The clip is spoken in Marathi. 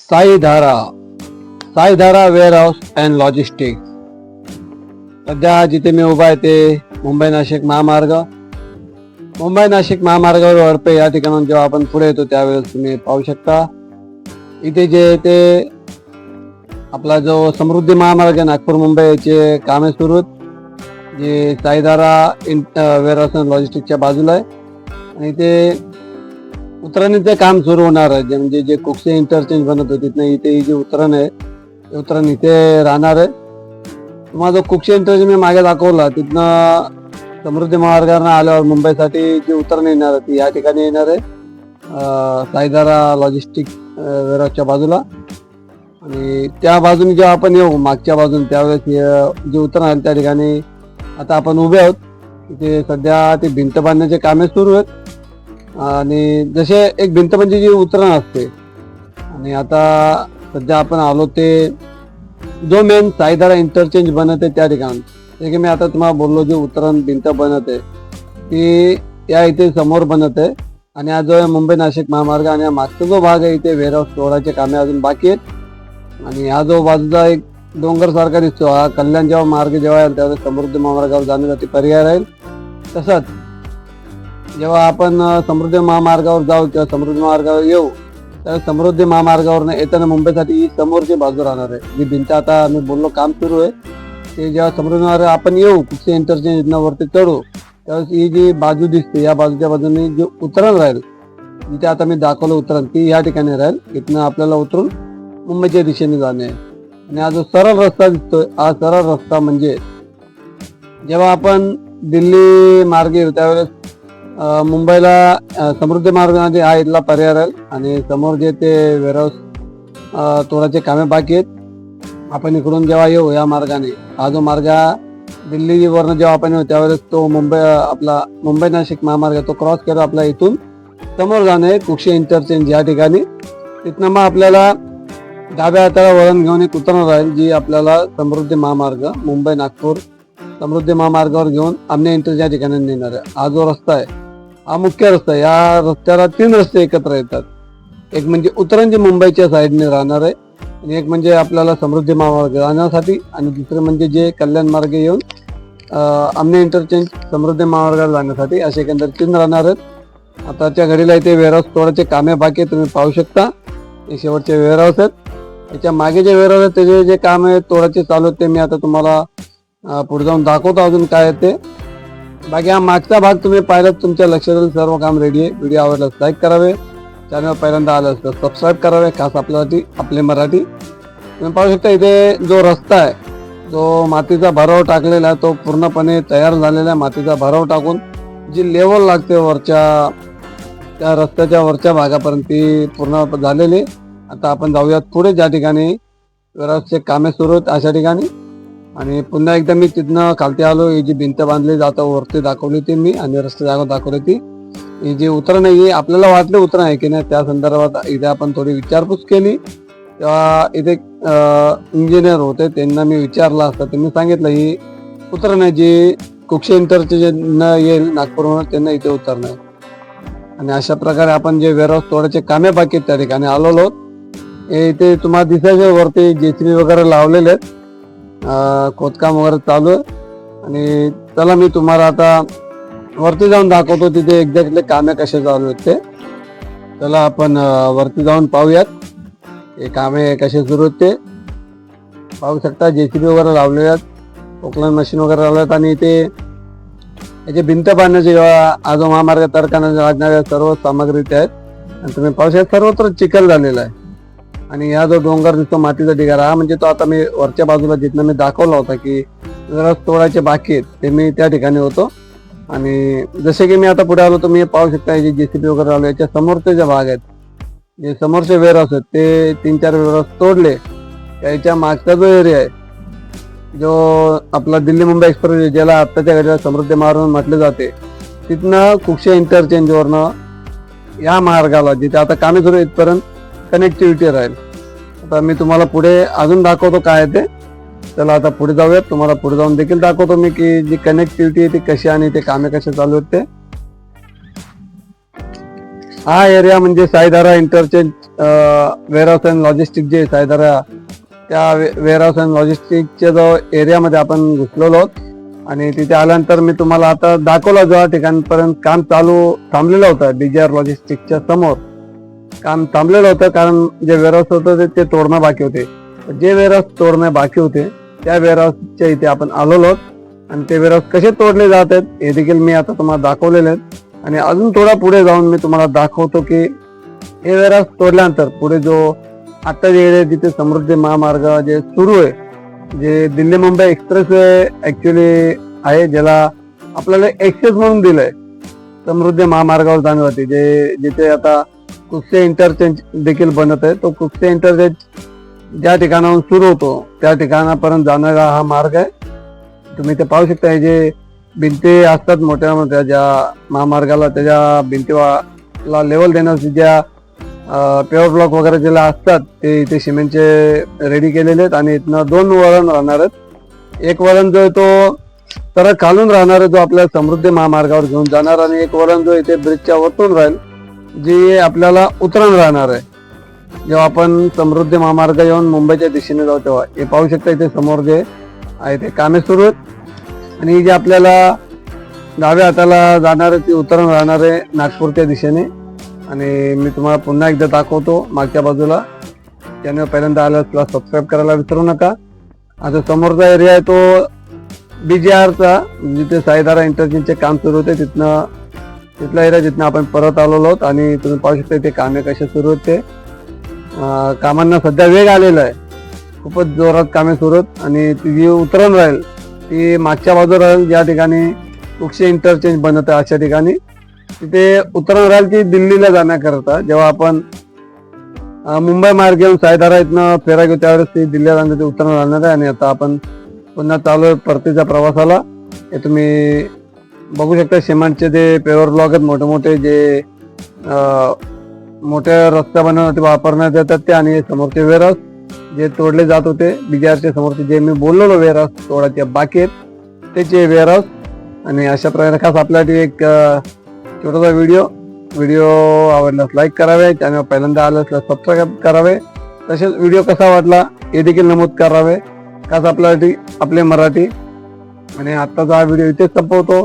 Saidhara Saidhara warehouse and logistic सध्या जिथे मी उभा आहे ते मुंबई नाशिक महामार्ग. मुंबई नाशिक महामार्गावर वरपे या ठिकाणाहून जेव्हा आपण पुढे येतो त्यावेळेस तुम्ही पाहू शकता. इथे जे ते आपला जो समृद्धी महामार्ग आहे नागपूर मुंबई याचे कामे सुरू आहेत जे Saidhara in warehouse and लॉजिस्टिकच्या बाजूला आहे. आणि ते उतरणीचं काम सुरू होणार आहे. जे म्हणजे जे कुक्षे इंटरचेंज बनत होते तिथनं इथे जे उतरण आहे ते उतरण इथे राहणार आहे. तुम्हाला जो इंटरचेंज मी मागे दाखवला तिथनं समृद्धी महामार्गावरनं आल्यावर मुंबईसाठी जी उतरण येणार आहे ती या ठिकाणी येणार आहे. सायदारा लॉजिस्टिक वेराच्या बाजूला. आणि त्या बाजूने जेव्हा आपण येऊ मागच्या बाजूने त्यावेळेस जे उतरण आहे त्या ठिकाणी आता आपण उभे आहोत. तिथे सध्या ते भिंत बांधण्याचे कामे सुरू आहेत. आणि जसे एक भिंत म्हणजे जी उतरण असते आणि आता सध्या आपण आलो ते जो मेन साईदारा इंटरचेंज बनत आहे त्या ठिकाणी. जे की मी आता तुम्हाला बोललो जे उतरण भिंत बनत आहे ती या इथे समोर बनत आहे आणि हा जो आहे मुंबई नाशिक महामार्ग आणि मागचा जो भाग आहे इथे वेअरहाऊस तोडाचे कामे अजून बाकी आहेत. आणि हा जो बाजूचा एक डोंगर सारखा दिसतो हा कल्याण जेव्हा मार्ग जेव्हा येईल त्यावेळेस समृद्धी महामार्गावर जाण्यासाठी पर्याय राहील. तसंच जेव्हा आपण समृद्धी महामार्गावर जाऊ किंवा समृद्धी महामार्गावर येऊ तर समृद्धी महामार्गावर येताना मुंबईसाठी ही समोरची बाजू राहणार आहे. जी भिंत आता आम्ही बोललो काम सुरू आहे. ते जेव्हा समृद्धी महामार्ग आपण येऊ कुठचे इंटरचेंज वरती चढू त्यावेळेस ही जी बाजू दिसते या बाजूच्या बाजूने जे उतरण राहील जिथे आता मी दाखवलं उतरण ती या ठिकाणी राहील. इथनं आपल्याला उतरून मुंबईच्या दिशेने जाणे. आणि हा जो सरळ रस्ता दिसतोय हा सरळ रस्ता म्हणजे जेव्हा आपण दिल्ली मार्गे त्यावेळेस मुंबईला समृद्धी मार्गाने हा इथला पर्याय राहील. आणि समोर जे ते वेअरहाऊस तोडाचे कामे बाकी आहेत आपण इकडून जेव्हा येऊ या मार्गाने हा जो मार्ग हा दिल्लीवरनं जेव्हा आपण येऊ त्यावेळेस तो मुंबई आपला मुंबई नाशिक महामार्ग तो क्रॉस केला आपला इथून. समोर जाणे कुक्षी इंटरचेंज या ठिकाणी. तिथनं मग आपल्याला डाव्या हाताला वळण घेऊन एक उतरणार राहील जी आपल्याला समृद्धी महामार्ग मुंबई नागपूर समृद्धी महामार्गावर घेऊन आमने इंटर या ठिकाणी नेणार आहे. हा जो रस्ता आहे हा मुख्य रस्ता आहे. या रस्त्याला तीन रस्ते एकत्र येतात. एक म्हणजे उतरण मुंबईच्या साईडने राहणार आहे आणि एक म्हणजे आपल्याला समृद्धी महामार्ग जाण्यासाठी आणि दुसरे म्हणजे जे कल्याण मार्गे येऊन अं, आमने इंटरचेंज समृद्धी महामार्गाला जाण्यासाठी असे एकंदर तीन राहणार आहेत. आताच्या घडीला इथे वेअरहाऊस तोडाचे कामे बाकी तुम्ही पाहू शकता. हे शेवटचे वेअरहाऊस आहेत. त्याच्यामागे जे वेअरहाऊस आहेत त्याचे जे काम आहे तोडाचे चालू आहेत ते मी आता तुम्हाला पुढे जाऊन दाखवतो अजून काय आहे ते. बाकी हा मागचा भाग तुम्ही पाहिलात तुमच्या लक्षात येईल सर्व काम रेडी आहे. व्हिडिओ आवडल्यास लाईक करावे. चॅनल पहिल्यांदा आलं असतं सबस्क्राईब करावे. खास आपल्यासाठी आपले मराठी. तुम्ही पाहू शकता इथे जो रस्ता आहे जो मातीचा भराव टाकलेला आहे तो पूर्णपणे तयार झालेला आहे. मातीचा भराव टाकून जी लेवल लागते वरच्या त्या रस्त्याच्या वरच्या भागापर्यंत ती पूर्ण झालेली आहे. आता आपण जाऊयात पुढे. ज्या ठिकाणी व्यवस्थेचे कामे सुरू आहेत अशा ठिकाणी. आणि पुन्हा एकदा मी तिथनं खालती आलो ही जी भिंत बांधली जातं वरती दाखवली होती मी आणि रस्ते जागा दाखवली होती. ही जी उतरण आहे आपल्याला वाटलं उतरण आहे की नाही त्या संदर्भात इथे आपण थोडी विचारपूस केली. तेव्हा इथे इंजिनियर होते त्यांना मी विचारलं असतं त्यांनी सांगितलं ही उतरण आहे जी कुक्षे न येईल नागपूरवरून त्यांना इथे उतरणं आहे आणि अशा प्रकारे आपण जे वेअरहाऊस तोडायचे कामे बाकी आहेत त्या ठिकाणी आलेलो हे इथे तुम्हाला दिसायचे वरती जेसीबी वगैरे लावलेले आहेत. खोदकाम वगैरे चालू आहे. आणि चला मी तुम्हाला आता वरती जाऊन दाखवतो तिथे एक्झॅक्टली कामे कसे चालू आहेत ते. चला आपण वरती जाऊन पाहूयात. हे कामे कसे सुरू आहेत ते. पाहू शकता जे सी बी वगैरे लावले आहेत. पोकलन मशीन वगैरे लावले आहेत. आणि ते याचे भिंत बांधण्याचे आजो महामार्ग तर्काने लागणाऱ्या सर्व सामग्री इथे आहेत. आणि तुम्ही पाहू शकता सर्वत्र चिखल झालेला आहे. आणि हा जो डोंगर दिसतो मातीचा ढिगारा हा म्हणजे तो आता मी वरच्या बाजूला जिथनं मी दाखवला होता की जरा तोडायचे बाकी आहेत ते मी त्या ठिकाणी होतो. आणि जसे की मी आता पुढे आलो तुम्ही पाहू शकता जे जेसीबी वगैरे आलो याच्या समोरचे जे भाग आहेत जे समोरचे वेर आहेत ते तीन चार वेअरहाऊस तोडले. त्याच्या मागचा जो एरिया आहे जो आपला दिल्ली मुंबई एक्सप्रेस ज्याला आत्ताच्या घडीला समृद्धी मार्ग म्हटले जाते तिथनं कुक्षे इंटरचेंजवरनं या मार्गाला जिथे आता कामे सुरू आहेत इथपर्यंत कनेक्टिव्हिटी राहील. आता मी तुम्हाला पुढे अजून दाखवतो काय आहे ते. चला आता पुढे जाऊयात. तुम्हाला पुढे जाऊन देखील दाखवतो मी की जी कनेक्टिव्हिटी आहे ती कशी आणि ते कामे कसे चालू आहेत ते. हा एरिया म्हणजे Saidhara interchange warehouse and logistic जे साईधारा त्या वेअरहाऊस अँड लॉजिस्टिकच्या जो एरियामध्ये आपण घुसलेलो आहोत. आणि तिथे आल्यानंतर मी तुम्हाला आता दाखवलं जो ठिकाणपर्यंत काम चालू थांबलेलं होतं डीजीआर लॉजिस्टिकच्या समोर. काम थांबलेलं होतं कारण जे वेअरहाऊस होतं ते- ते तोडणं बाकी होते. जे वेअरहाऊस तोडणं बाकी होते त्या वेअरहाऊसच्या इथे आपण आलेलो आहोत. आणि ते वेअरहाऊस कसे तोडले जात आहेत हे देखील मी आता तुम्हाला दाखवलेले आहेत. आणि अजून थोडा पुढे जाऊन मी तुम्हाला दाखवतो की हे वेअरहाऊस तोडल्यानंतर पुढे जो आता जे जिथे समृद्धी महामार्ग जे सुरू आहे जे Delhi Mumbai expressway actually आहे ज्याला आपल्याला एक्सेस म्हणून दिलंय समृद्धी महामार्गावर जाण्यासाठी जे जिथे आता कुस्ते इंटरचेंज देखील बनत आहे. तो कुस्ते इंटरचेंज ज्या ठिकाणाहून सुरू होतो त्या ठिकाणापर्यंत जाणारा हा मार्ग आहे. तुम्ही ते पाहू शकता हे जे भिंती असतात मोठ्या मोठ्या ज्या महामार्गाला त्याच्या भिंतीला लेवल देण्यासाठी ज्या प्युअर ब्लॉक वगैरे ज्याला असतात ते इथे सिमेंटचे रेडी केलेले आहेत आणि इथनं दोन वळण राहणार आहेत. एक वळण जो आहे तो तर खालून राहणार आहे जो आपल्या समृद्धी महामार्गावर घेऊन जाणार आणि एक वळण जो इथे ब्रिजच्या वरतून राहील. जी आपल्याला उतरण राहणार आहे. जेव्हा आपण समृद्धी महामार्ग येऊन मुंबईच्या दिशेने जाऊ तेव्हा हे पाहू शकता इथे समोर जे आहे ते कामे सुरू आहेत आणि जे आपल्याला डाव्या हाताला जाणार ती उतरण राहणार आहे नागपूरच्या दिशेने. आणि मी तुम्हाला पुन्हा एकदा दाखवतो मागच्या बाजूला. त्याने पहिल्यांदा आलं तुला सबस्क्राईब करायला विसरू नका. आता समोरचा एरिया आहे तो बी जे आरचा जिथे साईदारा इंटरचेंजचे काम सुरू होते तिथनं तिथला एरिया जिथनं आपण परत आलेलो आहोत आणि तुम्ही पाहू शकता इथे कामे कसे सुरू आहेत ते कामांना सध्या वेग आलेला आहे. खूपच जोरात कामे सुरू आहेत आणि ती जी उतरण राहील ती मागच्या बाजूला राहील ज्या ठिकाणी कुक्षे इंटरचेंज बनत आहे अशा ठिकाणी. तिथे उतरण राहील की दिल्लीला जाण्याकरता जेव्हा आपण मुंबई मार्ग घेऊन सायदारा इथनं फेरा घेऊ त्यावेळेस ती दिल्लीला ते उतरण राहणार आहे. आणि आता आपण पुन्हा चालू आहे परतीच्या प्रवासाला. हे तुम्ही बघू शकता सिमेंटचे जे पेवर ब्लॉक आहेत मोठे मोठे जे मोठ्या रस्त्या बनवण्यासाठी वापरण्यात येतात ते आणि समोरचे वेरस जे तोडले जात होते बिजारचे समोरचे जे मी बोललेलो वेरस तोडायचे बाकी आहेत त्याचे वेरस आणि अशा प्रकारे खास आपल्यासाठी एक छोटासा व्हिडिओ व्हिडिओ आवडल्यास लाईक करावे चॅनल पहिल्यांदा आलं असल्यास सबस्क्राईब करावे. तसेच व्हिडिओ कसा वाटला हे देखील नमूद करावे. खास आपल्यासाठी आपले मराठी. आणि आत्ताचा हा व्हिडिओ इथेच संपवतो.